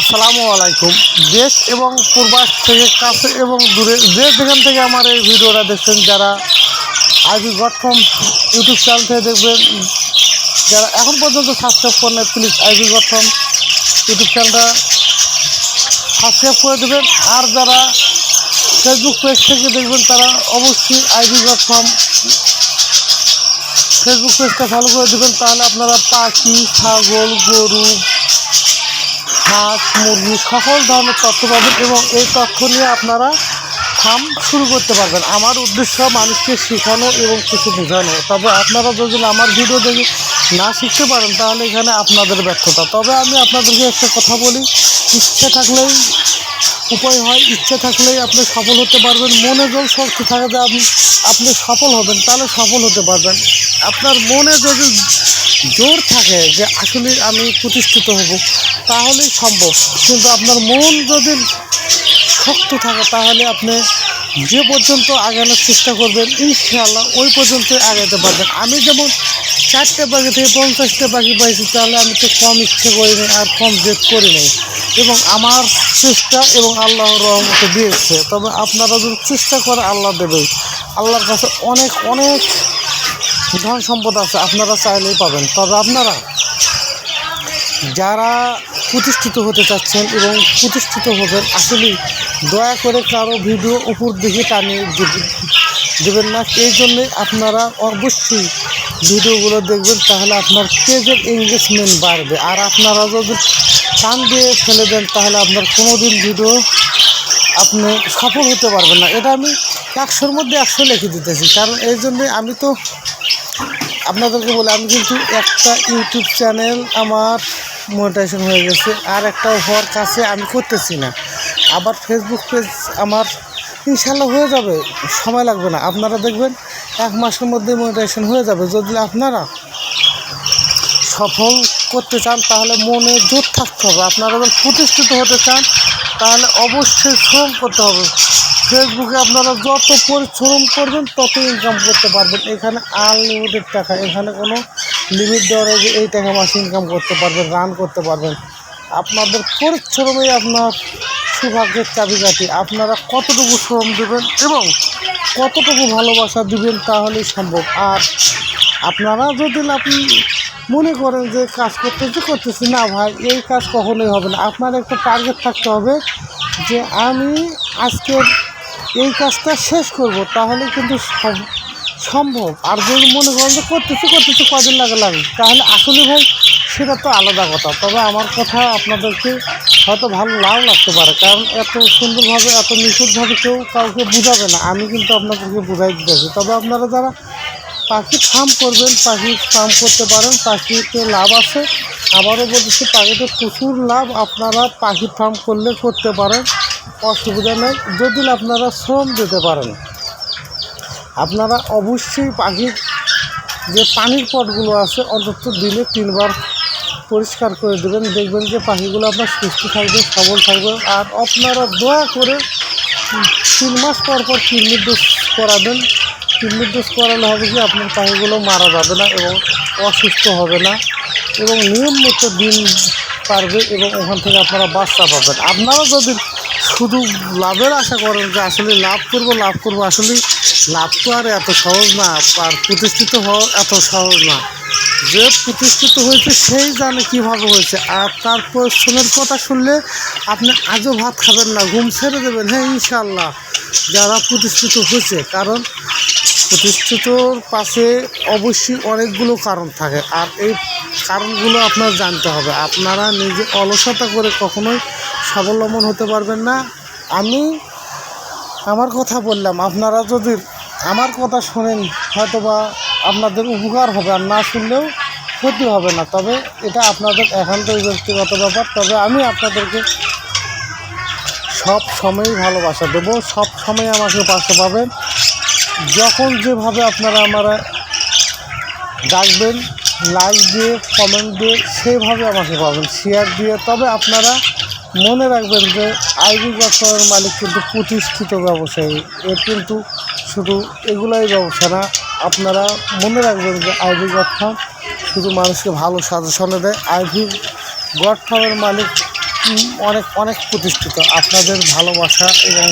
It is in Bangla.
আসসালামু আলাইকুম। দেশ এবং পূর্বাস থেকে কাছে এবং দূরে, যে যেখান থেকে আমার এই ভিডিওটা দেখছেন, যারা আইবি গটকম ইউটিউব চ্যানেল থেকে দেখবেন, যারা এখন পর্যন্ত সাবস্ক্রাইব করেন প্লিজ আইবি গটকম ইউটিউব চ্যানেলটা সাবস্ক্রাইব করে দেবেন। আর যারা ফেসবুক পেজ থেকে দেখবেন, তারা অবশ্যই আইবি গটকম ফেসবুক পেজটা ফলো করে দেবেন। তাহলে আপনারা পাখি, ছাগল, গরু হাঁস মুরগি সকল ধরনের তথ্য পাবেন এবং এই তথ্য নিয়ে আপনারা ফার্ম শুরু করতে পারবেন। আমার উদ্দেশ্য মানুষকে শেখানো এবং কিছু বোঝানো। তবে আপনারা যদি আমার ভিডিও দেখে না শিখতে পারেন, তাহলে এখানে আপনাদের ব্যর্থতা। তবে আমি আপনাদেরকে একটা কথা বলি, ইচ্ছে থাকলেই উপায় হয়, ইচ্ছে থাকলেই আপনি সফল হতে পারবেন। মনে জল শক্তি থাকে যে আপনি আপনি সফল হবেন, তাহলে সফল হতে পারবেন। আপনার মনে যদি জোর থাকে যে আসলে আমি প্রতিষ্ঠিত হব তাহলেই সম্ভব। কিন্তু আপনার মন যদি শক্ত থাকে, তাহলে আপনি যে পর্যন্ত আগানোর চেষ্টা করবেন, ইনশাআল্লাহ ওই পর্যন্ত আগাতে পারবেন। আমি যেমন চারটে পাখি থেকে পঞ্চাশটা পাখি পাইছি, তাহলে আমি তো কম ইচ্ছে করি নাই আর কম জেদ করি নাই। এবং আমার চেষ্টা এবং আল্লাহর রহমতে দিয়েছে। তবে আপনারা যদি চেষ্টা করে আল্লাহ দেবে আল্লাহর কাছে অনেক অনেক ধন সম্পদ আছে, আপনারা চাইলেই পাবেন। তবে আপনারা যারা প্রতিষ্ঠিত হতে চাচ্ছেন এবং প্রতিষ্ঠিত হবেন, আসলে দয়া করে কারও ভিডিও উপর দিকে টানিয়ে দেবে- দেবেন না। এই জন্যে আপনারা অবশ্যই ভিডিওগুলো দেখবেন, তাহলে আপনার পেজের এঙ্গেজমেন্ট বাড়বে। আর আপনারা যদি টান দিয়ে ফেলে দেন, তাহলে আপনার কোনো দিন ভিডিও আপনি সফল হতে পারবেন না। এটা আমি একশোর মধ্যে একশো লিখে দিতেছি, কারণ এই জন্যে আমি তো আপনাদেরকে বলে, আমি কিন্তু একটা ইউটিউব চ্যানেল আমার মোনেটাইজেশন হয়ে গেছে। আর একটা হওয়ার কাছে আমি করতেছি না। আবার ফেসবুক পেজ আমার ইনশাল্লাহ হয়ে যাবে, সময় লাগবে না। আপনারা দেখবেন এক মাসের মধ্যে মোনেটাইজেশন হয়ে যাবে। যদি আপনারা সফল করতে চান, তাহলে মনে জোর থাকতে হবে। আপনারা যখন প্রতিষ্ঠিত হতে চান, তাহলে অবশ্যই শ্রম করতে হবে। ফেসবুকে আপনারা যত পরিশ্রম করবেন তত ইনকাম করতে পারবেন। এখানে আনলিমিটেড টাকা, এখানে কোনো লিমিট নেই যে এই টাকা মাসে ইনকাম করতে পারবেন রান করতে পারবেন। আপনাদের পরিশ্রমেই আপনার সৌভাগ্যের চাবিকাঠি। আপনারা কতটুকু শ্রম দেবেন এবং কতটুকু ভালোবাসা দিবেন তাহলেই সম্ভব। আর আপনারা যদি আপনি মনে করেন যে কাজ করতেছি করতেছি, না ভাই, এই কাজ কখনোই হবে না। আপনার একটা টার্গেট থাকতে হবে যে আমি আজকের এই কাজটা শেষ করব তাহলে কিন্তু সম্ভব। আর যদি মনে করেন যে করতেছি করতেছি, কদিন লাগে লাগে। তাহলে আসলে ভাই, সেটা তো আলাদা কথা। তবে আমার কথা আপনাদেরকে হয়তো ভালো নাও লাগতে পারে। কারণ এত সুন্দরভাবে, এত নিখুঁতভাবে কেউ কাউকে বোঝাবে না। আমি কিন্তু আপনাদেরকে বোঝাই দিতেছি। তবে আপনারা যারা পাখি ফার্ম করবেন, পাখি ফার্ম করতে পারেন, পাখিতে লাভ আছে। আবারও বলতেছি, পাখিতে প্রচুর লাভ। আপনারা পাখি ফার্ম করলে করতে পারেন। অসুবিধা নেই। যদি আপনারা শ্রম দিতে পারেন। আপনারা অবশ্যই পাখির যে পানির পটগুলো আছে, অন্তত দিনে তিনবার পরিষ্কার করে দেবেন। দেখবেন যে পাখিগুলো আপনার সুস্থ থাকবে, সবল থাকবে। আর আপনারা দয়া করে তিন মাস পর পর কিডনির ডোজ করাবেন। কিডনির ডোজ করালে হবে কি, আপনার পাখিগুলো মারা যাবে না এবং অসুস্থ হবে না। এবং নিয়মিত দিন পারবে এবং ওখান থেকে আপনারা বাচ্চা পাবেন। আপনারা যদি শুধু লাভের আশা করেন যে আসলে লাভ করব লাভ করব। আসলে লাভ তো আর এত সহজ না, আর প্রতিষ্ঠিত হওয়া এত সহজ না। যে প্রতিষ্ঠিত হয়েছে, সেই জানে কীভাবে হয়েছে। আর তার পরিশ্রমের কথা শুনলে আপনি আজও ভাত খাবেন না, ঘুম ছেড়ে দেবেন। হ্যাঁ ইনশাল্লাহ যারা প্রতিষ্ঠিত হয়েছে, কারণ প্রতিষ্ঠিতর পাশে অবশ্যই অনেকগুলো কারণ থাকে। আর এই কারণগুলো আপনার জানতে হবে। আপনারা নিজে অলসতা করে কখনোই স্বাবলম্বন হতে পারবেন না। আমি আমার কথা বললাম, আপনারা যদি আমার কথা শোনেন, হয়তোবা আপনাদের উপকার হবে, আর না শুনলেও ক্ষতি হবে না। তবে এটা আপনাদের একান্তই ব্যক্তিগত ব্যাপার। তবে আমি আপনাদেরকে সব সময়ই ভালোবাসা দেবো, সব সময় আমাকে পাশে পাবেন। যখন যেভাবে আপনারা আমরা ডাকবেন লাইক দিয়ে কমেন্ট দিয়ে সেইভাবে আমাকে পাবেন শেয়ার দিয়ে। তবে আপনারা মনে রাখবেন যে আইবি ব্যবসার মালিক কিন্তু প্রতিষ্ঠিত ব্যবসায়ী। এর কিন্তু শুধু এগুলাই ব্যবসা না, আপনারা মনে রাখবেন যে আইভি ফার্ম শুধু মানুষকে ভালো সাজেশনে দেয়। আইভি ফার্মের মালিক অনেক অনেক প্রতিষ্ঠিত। আপনাদের ভালোবাসা এবং